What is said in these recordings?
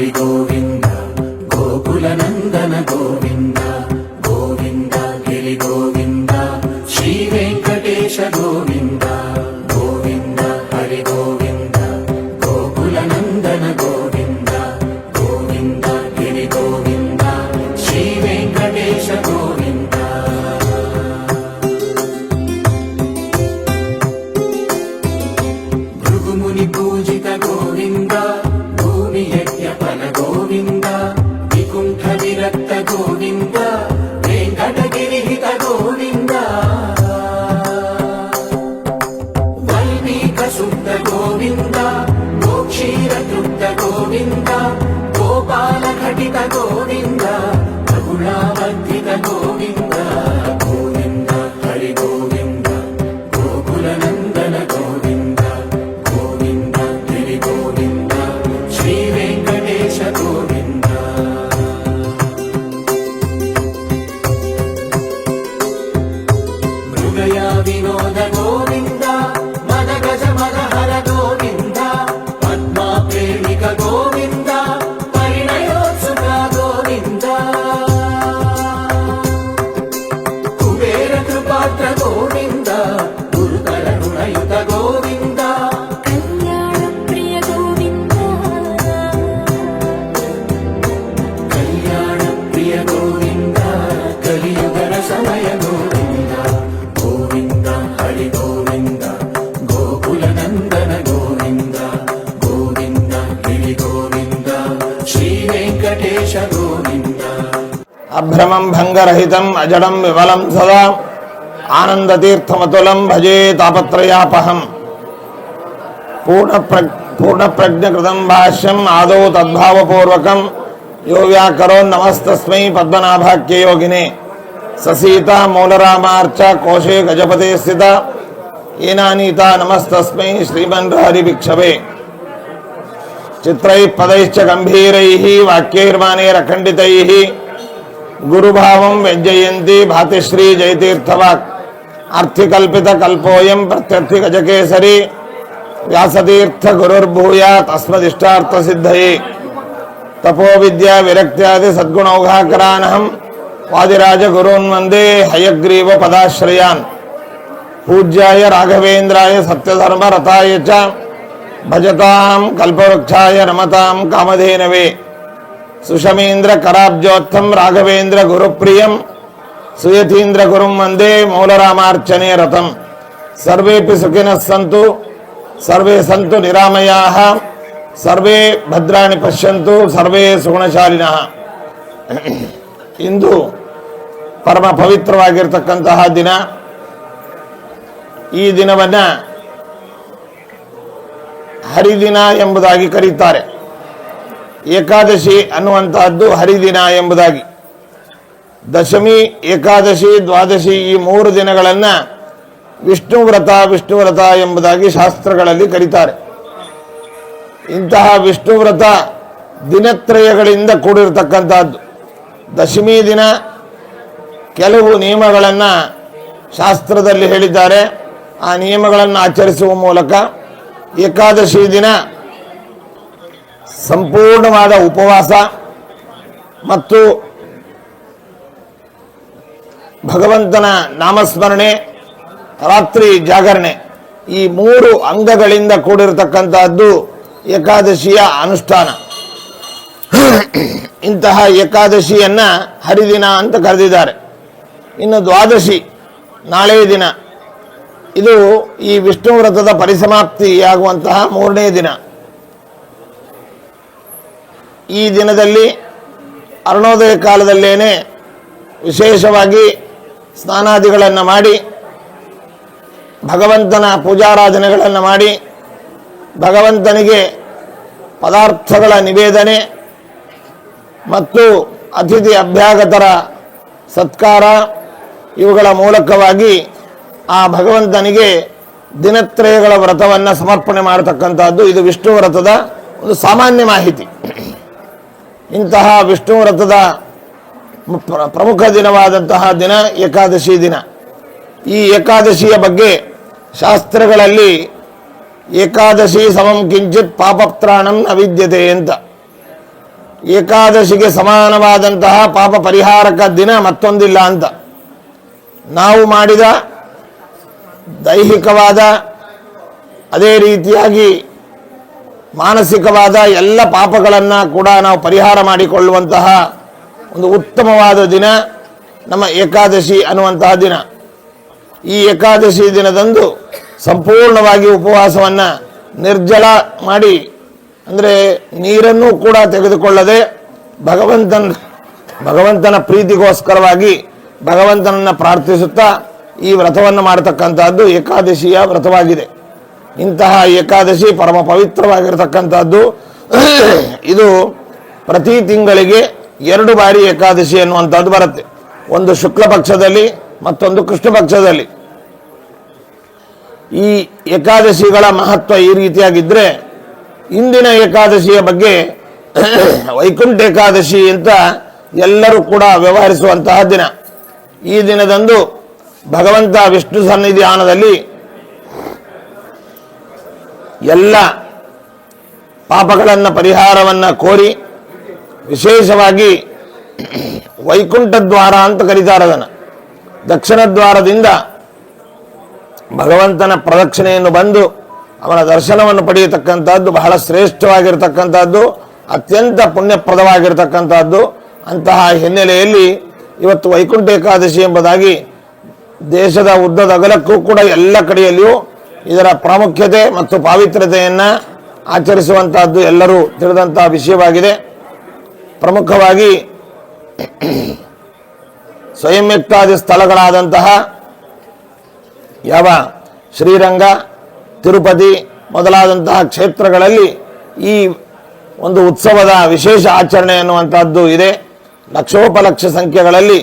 we go. Govinda అభ్రమం భంగరహితం అజడం విమలం సదా. ఆనందతీర్థమతులం భజే తాపత్రయాపహం. పూర్ణ ప్ర పూర్ణప్రజ్ఞకృతం భాష్యం ఆదౌ తద్భావపూర్వకం. యో వ్యాకరో నమస్తస్మై పద్మనాభాఖ్యయోగినే ససీత మూలరామార్చ కోశే గజపతే స్థిత. ఏనానీత నమస్తస్మై శ్రీమన్ హరిభిక్షవే చిత్రై పదైశ్చ గంభీరై వాక్యైర్మానేరఖండితై గురుభావం వ్యజ్జయంతి భాతిశ్రీ జయతీర్థవాక్ అర్థికల్పిత కల్పోయం ప్రత్యర్థి గజకేసరి వ్యాసతీర్థ గురుర్భూయాత్ అస్మదిష్టార్థ సిద్ధయే తపో విద్యా విరక్త్యాది సద్గుణౌఘాకరానహం వాదిరాజ గురూన్ వందే హయగ్రీవ పదాశ్రయాన్ పూజ్యాయ రాఘవేంద్రాయ సత్యధర్మ రథాయ చ భజతాం కల్పవృక్షాయ రమతాం కామధేనవే ಸುಷಮೇಂದ್ರ ಕರಾಬ್ಜೋತ್ಥಂ ರಾಘವೇಂದ್ರ ಗುರುಪ್ರಿಯಂ ಸುಯತೀಂದ್ರ ಗುರುಂ ವಂದೇ ಮೌಲರಾಮಾರ್ಚನೆ ರಥಂ ಸರ್ವೇಪಿ ಸುಖಿನಃ ಸಂತು ಸರ್ವೇ ಸಂತು ನಿರಾಮಯಾಹ ಸರ್ವೇ ಭದ್ರಾಣಿ ಪಶ್ಯಂತು ಸರ್ವೇ ಸುಗುಣಶಾಲಿನ ಇಂದು ಪರಮ ಪವಿತ್ರವಾಗಿರ್ತಕ್ಕಂತಹ ದಿನ. ಈ ದಿನವನ್ನು ಹರಿದಿನ ಎಂಬುದಾಗಿ ಕರೀತಾರೆ. ಏಕಾದಶಿ ಅನ್ನುವಂತಹದ್ದು ಹರಿದಿನ ಎಂಬುದಾಗಿ. ದಶಮಿ, ಏಕಾದಶಿ, ದ್ವಾದಶಿ ಈ ಮೂರು ದಿನಗಳನ್ನು ವಿಷ್ಣು ವ್ರತ ವಿಷ್ಣು ವ್ರತ ಎಂಬುದಾಗಿ ಶಾಸ್ತ್ರಗಳಲ್ಲಿ ಕರೀತಾರೆ. ಇಂತಹ ವಿಷ್ಣು ವ್ರತ ದಿನತ್ರಯಗಳಿಂದ ಕೂಡಿರತಕ್ಕಂತಹದ್ದು. ದಶಮಿ ದಿನ ಕೆಲವು ನಿಯಮಗಳನ್ನು ಶಾಸ್ತ್ರದಲ್ಲಿ ಹೇಳಿದ್ದಾರೆ. ಆ ನಿಯಮಗಳನ್ನು ಆಚರಿಸುವ ಮೂಲಕ ಏಕಾದಶಿ ದಿನ ಸಂಪೂರ್ಣವಾದ ಉಪವಾಸ ಮತ್ತು ಭಗವಂತನ ನಾಮಸ್ಮರಣೆ, ರಾತ್ರಿ ಜಾಗರಣೆ, ಈ ಮೂರು ಅಂಗಗಳಿಂದ ಕೂಡಿರತಕ್ಕಂತಹದ್ದು ಏಕಾದಶಿಯ ಅನುಷ್ಠಾನ. ಇಂತಹ ಏಕಾದಶಿಯನ್ನ ಹರಿದಿನ ಅಂತ ಕರೆದಿದ್ದಾರೆ. ಇನ್ನು ದ್ವಾದಶಿ, ನಾಳೆ ದಿನ. ಇದು ಈ ವಿಷ್ಣು ವ್ರತದ ಪರಿಸಮಾಪ್ತಿಯಾಗುವಂತಹ ಮೂರನೇ ದಿನ. ಈ ದಿನದಲ್ಲಿ ಅರುಣೋದಯ ಕಾಲದಲ್ಲೇನೆ ವಿಶೇಷವಾಗಿ ಸ್ನಾನಾದಿಗಳನ್ನು ಮಾಡಿ, ಭಗವಂತನ ಪೂಜಾರಾಧನೆಗಳನ್ನು ಮಾಡಿ, ಭಗವಂತನಿಗೆ ಪದಾರ್ಥಗಳ ನಿವೇದನೆ ಮತ್ತು ಅತಿಥಿ ಅಭ್ಯಾಗತರ ಸತ್ಕಾರ ಇವುಗಳ ಮೂಲಕವಾಗಿ ಆ ಭಗವಂತನಿಗೆ ದಿನತ್ರಯಗಳ ವ್ರತವನ್ನು ಸಮರ್ಪಣೆ ಮಾಡತಕ್ಕಂಥದ್ದು ಇದು ವಿಷ್ಣು ವ್ರತದ ಒಂದು ಸಾಮಾನ್ಯ ಮಾಹಿತಿ. ಇಂತಹ ವಿಷ್ಣು ವ್ರತದ ಪ್ರ- ಪ್ರಮುಖ ದಿನವಾದಂತಹ ದಿನ ಏಕಾದಶಿ ದಿನ. ಈ ಏಕಾದಶಿಯ ಬಗ್ಗೆ ಶಾಸ್ತ್ರಗಳಲ್ಲಿ ಏಕಾದಶಿ ಸಮಂ ಕಿಂಚಿತ್ ಪಾಪತ್ರಾಣಂ ಅವಿದ್ಯತೆ ವಿದ್ಯತೆ ಅಂತ. ಏಕಾದಶಿಗೆ ಸಮಾನವಾದಂತಹ ಪಾಪ ಪರಿಹಾರಕ ದಿನ ಮತ್ತೊಂದಿಲ್ಲ ಅಂತ. ನಾವು ಮಾಡಿದ ದೈಹಿಕವಾದ ಅದೇ ರೀತಿಯಾಗಿ ಮಾನಸಿಕವಾದ ಎಲ್ಲ ಪಾಪಗಳನ್ನು ಕೂಡ ನಾವು ಪರಿಹಾರ ಮಾಡಿಕೊಳ್ಳುವಂತಹ ಒಂದು ಉತ್ತಮವಾದ ದಿನ, ನಮ್ಮ ಏಕಾದಶಿ ಅನ್ನುವಂತಹ ದಿನ. ಈ ಏಕಾದಶಿ ದಿನದಂದು ಸಂಪೂರ್ಣವಾಗಿ ಉಪವಾಸವನ್ನು ನಿರ್ಜಲ ಮಾಡಿ, ಅಂದರೆ ನೀರನ್ನು ಕೂಡ ತೆಗೆದುಕೊಳ್ಳದೆ ಭಗವಂತನ ಭಗವಂತನ ಪ್ರೀತಿಗೋಸ್ಕರವಾಗಿ ಭಗವಂತನನ್ನು ಪ್ರಾರ್ಥಿಸುತ್ತಾ ಈ ವ್ರತವನ್ನು ಮಾಡತಕ್ಕಂಥದ್ದು ಏಕಾದಶಿಯ ವ್ರತವಾಗಿದೆ. ಇಂತಹ ಏಕಾದಶಿ ಪರಮ ಪವಿತ್ರವಾಗಿರತಕ್ಕಂಥದ್ದು. ಇದು ಪ್ರತಿ ತಿಂಗಳಿಗೆ ಎರಡು ಬಾರಿ ಏಕಾದಶಿ ಅನ್ನುವಂಥದ್ದು ಬರುತ್ತೆ. ಒಂದು ಶುಕ್ಲ ಪಕ್ಷದಲ್ಲಿ, ಮತ್ತೊಂದು ಕೃಷ್ಣ ಪಕ್ಷದಲ್ಲಿ. ಈ ಏಕಾದಶಿಗಳ ಮಹತ್ವ ಈ ರೀತಿಯಾಗಿದ್ದರೆ ಇಂದಿನ ಏಕಾದಶಿಯ ಬಗ್ಗೆ ವೈಕುಂಠ ಏಕಾದಶಿ ಅಂತ ಎಲ್ಲರೂ ಕೂಡ ವ್ಯವಹರಿಸುವಂತಹ ದಿನ. ಈ ದಿನದಂದು ಭಗವಂತ ವಿಷ್ಣು ಸನ್ನಿಧಾನದಲ್ಲಿ ಎಲ್ಲ ಪಾಪಗಳನ್ನು ಪರಿಹಾರವನ್ನು ಕೋರಿ ವಿಶೇಷವಾಗಿ ವೈಕುಂಠ ದ್ವಾರ ಅಂತ ಕರೀತಾರೆ ಅದನ್ನು. ದಕ್ಷಿಣ ದ್ವಾರದಿಂದ ಭಗವಂತನ ಪ್ರದಕ್ಷಿಣೆಯನ್ನು ಬಂದು ಅವನ ದರ್ಶನವನ್ನು ಪಡೆಯತಕ್ಕಂಥದ್ದು ಬಹಳ ಶ್ರೇಷ್ಠವಾಗಿರತಕ್ಕಂಥದ್ದು, ಅತ್ಯಂತ ಪುಣ್ಯಪ್ರದವಾಗಿರತಕ್ಕಂಥದ್ದು. ಅಂತಹ ಹಿನ್ನೆಲೆಯಲ್ಲಿ ಇವತ್ತು ವೈಕುಂಠ ಏಕಾದಶಿ ಎಂಬುದಾಗಿ ದೇಶದ ಉದ್ದದ ಅಗಲಕ್ಕೂ ಕೂಡ ಎಲ್ಲ ಕಡೆಯಲ್ಲಿಯೂ ಇದರ ಪ್ರಾಮುಖ್ಯತೆ ಮತ್ತು ಪಾವಿತ್ರ್ಯತೆಯನ್ನು ಆಚರಿಸುವಂತಹದ್ದು ಎಲ್ಲರೂ ತಿಳಿದಂತಹ ವಿಷಯವಾಗಿದೆ. ಪ್ರಮುಖವಾಗಿ ಸ್ವಯಂಯುಕ್ತಾದಿ ಸ್ಥಳಗಳಾದಂತಹ ಯಾವ ಶ್ರೀರಂಗ, ತಿರುಪತಿ ಮೊದಲಾದಂತಹ ಕ್ಷೇತ್ರಗಳಲ್ಲಿ ಈ ಒಂದು ಉತ್ಸವದ ವಿಶೇಷ ಆಚರಣೆ ಎನ್ನುವಂಥದ್ದು ಇದೆ. ಲಕ್ಷೋಪಲಕ್ಷ ಸಂಖ್ಯೆಗಳಲ್ಲಿ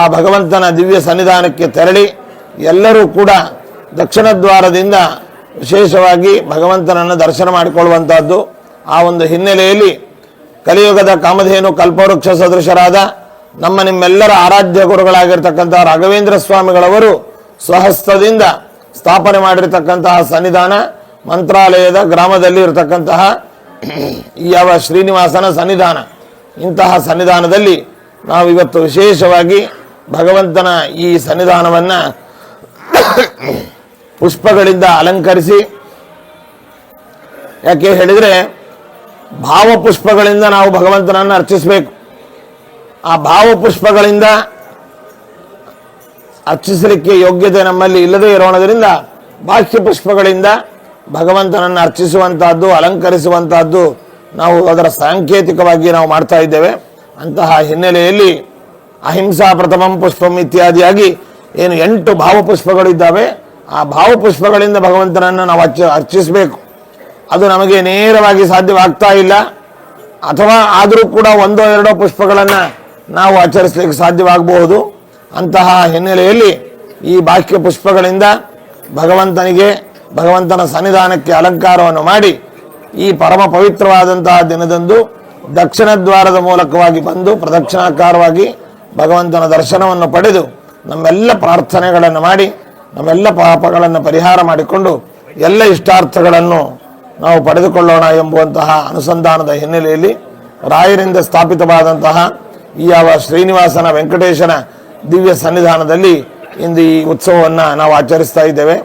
ಆ ಭಗವಂತನ ದಿವ್ಯ ಸನ್ನಿಧಾನಕ್ಕೆ ತೆರಳಿ ಎಲ್ಲರೂ ಕೂಡ ದಕ್ಷಿಣ ದ್ವಾರದಿಂದ ವಿಶೇಷವಾಗಿ ಭಗವಂತನನ್ನು ದರ್ಶನ ಮಾಡಿಕೊಳ್ಳುವಂತಹದ್ದು, ಆ ಒಂದು ಹಿನ್ನೆಲೆಯಲ್ಲಿ ಕಲಿಯುಗದ ಕಾಮಧೇನು ಕಲ್ಪವೃಕ್ಷ ಸದೃಶರಾದ ನಮ್ಮ ನಿಮ್ಮೆಲ್ಲರ ಆರಾಧ್ಯ ಗುರುಗಳಾಗಿರ್ತಕ್ಕಂಥ ರಾಘವೇಂದ್ರ ಸ್ವಾಮಿಗಳವರು ಸ್ವಹಸ್ತದಿಂದ ಸ್ಥಾಪನೆ ಮಾಡಿರ್ತಕ್ಕಂತಹ ಸನ್ನಿಧಾನ ಮಂತ್ರಾಲಯದ ಗ್ರಾಮದಲ್ಲಿ ಇರತಕ್ಕಂತಹ ಯಾವ ಶ್ರೀನಿವಾಸನ ಸನ್ನಿಧಾನ, ಇಂತಹ ಸನ್ನಿಧಾನದಲ್ಲಿ ನಾವು ಇವತ್ತು ವಿಶೇಷವಾಗಿ ಭಗವಂತನ ಈ ಸನ್ನಿಧಾನವನ್ನು ಪುಷ್ಪಗಳಿಂದ ಅಲಂಕರಿಸಿ. ಯಾಕೆ ಹೇಳಿದರೆ ಭಾವಪುಷ್ಪಗಳಿಂದ ನಾವು ಭಗವಂತನನ್ನು ಅರ್ಚಿಸಬೇಕು. ಆ ಭಾವಪುಷ್ಪಗಳಿಂದ ಅರ್ಚಿಸಲಿಕ್ಕೆ ಯೋಗ್ಯತೆ ನಮ್ಮಲ್ಲಿ ಇಲ್ಲದೇ ಇರೋಣದರಿಂದ ಬಾಹ್ಯ ಪುಷ್ಪಗಳಿಂದ ಭಗವಂತನನ್ನು ಅರ್ಚಿಸುವಂತಹದ್ದು, ಅಲಂಕರಿಸುವಂತಹದ್ದು ನಾವು ಅದರ ಸಾಂಕೇತಿಕವಾಗಿ ನಾವು ಮಾಡ್ತಾ ಇದ್ದೇವೆ. ಅಂತಹ ಹಿನ್ನೆಲೆಯಲ್ಲಿ ಅಹಿಂಸಾ ಪ್ರಥಮಂ ಪುಷ್ಪಂ ಇತ್ಯಾದಿಯಾಗಿ ಏನು ಎಂಟು ಭಾವಪುಷ್ಪಗಳಿದ್ದಾವೆ ಆ ಭಾವಪುಷ್ಪಗಳಿಂದ ಭಗವಂತನನ್ನು ನಾವು ಅರ್ಚ, ಅರ್ಚಿಸಬೇಕು. ಅದು ನಮಗೆ ನೇರವಾಗಿ ಸಾಧ್ಯವಾಗ್ತಾ ಇಲ್ಲ. ಅಥವಾ ಆದರೂ ಕೂಡ ಒಂದೋ ಎರಡೋ ಪುಷ್ಪಗಳನ್ನು ನಾವು ಆಚರಿಸಲಿಕ್ಕೆ ಸಾಧ್ಯವಾಗಬಹುದು. ಅಂತಹ ಹಿನ್ನೆಲೆಯಲ್ಲಿ ಈ ಬಾಹ್ಯ ಪುಷ್ಪಗಳಿಂದ ಭಗವಂತನಿಗೆ, ಭಗವಂತನ ಸನ್ನಿಧಾನಕ್ಕೆ ಅಲಂಕಾರವನ್ನು ಮಾಡಿ ಈ ಪರಮ ಪವಿತ್ರವಾದಂತಹ ದಿನದಂದು ದಕ್ಷಿಣ ದ್ವಾರದ ಮೂಲಕವಾಗಿ ಬಂದು ಪ್ರದಕ್ಷಿಣಾಕಾರವಾಗಿ ಭಗವಂತನ ದರ್ಶನವನ್ನು ಪಡೆದು ನಮ್ಮೆಲ್ಲ ಪ್ರಾರ್ಥನೆಗಳನ್ನು ಮಾಡಿ ನಮ್ಮೆಲ್ಲ ಪಾಪಗಳನ್ನು ಪರಿಹಾರ ಮಾಡಿಕೊಂಡು ಎಲ್ಲ ಇಷ್ಟಾರ್ಥಗಳನ್ನು ನಾವು ಪಡೆದುಕೊಳ್ಳೋಣ ಎಂಬುವಂತಹ ಅನುಸಂಧಾನದ ಹಿನ್ನೆಲೆಯಲ್ಲಿ ರಾಯರಿಂದ ಸ್ಥಾಪಿತವಾದಂತಹ ಈ ಯಾವ ಶ್ರೀನಿವಾಸನ ವೆಂಕಟೇಶನ ದಿವ್ಯ ಸನ್ನಿಧಾನದಲ್ಲಿ ಇಂದು ಈ ಉತ್ಸವವನ್ನು ನಾವು ಆಚರಿಸ್ತಾ ಇದ್ದೇವೆ.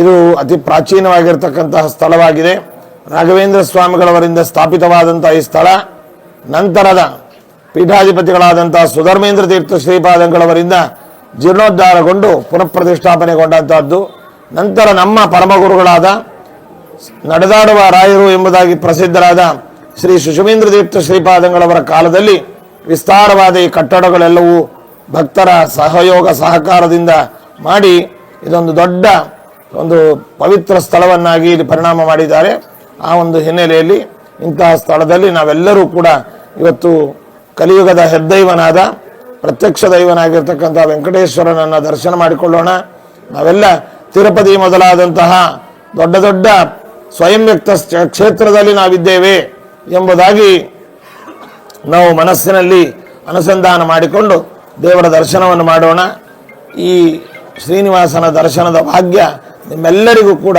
ಇದು ಅತಿ ಪ್ರಾಚೀನವಾಗಿರ್ತಕ್ಕಂತಹ ಸ್ಥಳವಾಗಿದೆ. ರಾಘವೇಂದ್ರ ಸ್ವಾಮಿಗಳವರಿಂದ ಸ್ಥಾಪಿತವಾದಂಥ ಈ ಸ್ಥಳ, ನಂತರದ ಪೀಠಾಧಿಪತಿಗಳಾದಂಥ ಸುಧರ್ಮೇಂದ್ರ ತೀರ್ಥ ಶ್ರೀಪಾದಂಗಳವರಿಂದ ಜೀರ್ಣೋದ್ಧಾರಗೊಂಡು ಪುನಃ ಪ್ರತಿಷ್ಠಾಪನೆಗೊಂಡಂತಹದ್ದು ನಂತರ ನಮ್ಮ ಪರಮಗುರುಗಳಾದ ನಡೆದಾಡುವ ರಾಯರು ಎಂಬುದಾಗಿ ಪ್ರಸಿದ್ಧರಾದ ಶ್ರೀ ಸುಷಮೇಂದ್ರ ದೀಪ್ತ ಶ್ರೀಪಾದಂಗಳವರ ಕಾಲದಲ್ಲಿ ವಿಸ್ತಾರವಾದ ಈ ಕಟ್ಟಡಗಳೆಲ್ಲವೂ ಭಕ್ತರ ಸಹಯೋಗ ಸಹಕಾರದಿಂದ ಮಾಡಿ ಇದೊಂದು ದೊಡ್ಡ ಒಂದು ಪವಿತ್ರ ಸ್ಥಳವನ್ನಾಗಿ ಇಲ್ಲಿ ಪರಿಣಾಮ ಮಾಡಿದ್ದಾರೆ. ಆ ಒಂದು ಹಿನ್ನೆಲೆಯಲ್ಲಿ ಇಂತಹ ಸ್ಥಳದಲ್ಲಿ ನಾವೆಲ್ಲರೂ ಕೂಡ ಇವತ್ತು ಕಲಿಯುಗದ ಹೆದ್ದೈವನಾದ ಪ್ರತ್ಯಕ್ಷ ದೈವನಾಗಿರ್ತಕ್ಕಂಥ ವೆಂಕಟೇಶ್ವರನನ್ನು ದರ್ಶನ ಮಾಡಿಕೊಳ್ಳೋಣ. ನಾವೆಲ್ಲ ತಿರುಪತಿ ಮೊದಲಾದಂತಹ ದೊಡ್ಡ ದೊಡ್ಡ ಸ್ವಯಂ ವ್ಯಕ್ತ ಕ್ಷೇತ್ರದಲ್ಲಿ ನಾವಿದ್ದೇವೆ ಎಂಬುದಾಗಿ ನಾವು ಮನಸ್ಸಿನಲ್ಲಿ ಅನುಸಂಧಾನ ಮಾಡಿಕೊಂಡು ದೇವರ ದರ್ಶನವನ್ನು ಮಾಡೋಣ. ಈ ಶ್ರೀನಿವಾಸನ ದರ್ಶನದ ಭಾಗ್ಯ ನಿಮ್ಮೆಲ್ಲರಿಗೂ ಕೂಡ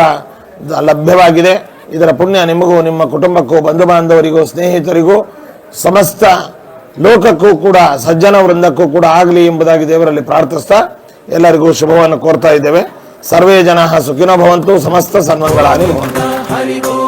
ಲಭ್ಯವಾಗಿದೆ. ಇದರ ಪುಣ್ಯ ನಿಮಗೂ, ನಿಮ್ಮ ಕುಟುಂಬಕ್ಕೂ ಬಂಧು ಬಾಂಧವರಿಗೂ ಸ್ನೇಹಿತರಿಗೂ, ಸಮಸ್ತ ಲೋಕಕ್ಕೂ ಕೂಡ, ಸಜ್ಜನ ವೃಂದಕ್ಕೂ ಕೂಡ ಆಗಲಿ ಎಂಬುದಾಗಿ ದೇವರಲ್ಲಿ ಪ್ರಾರ್ಥಿಸ್ತಾ ಎಲ್ಲರಿಗೂ ಶುಭವನ್ನು ಕೋರ್ತಾ ಇದ್ದೇವೆ. ಸರ್ವೇ ಜನ ಸುಖಿನೋ ಭವಂತು, ಸಮಸ್ತ ಹರಿ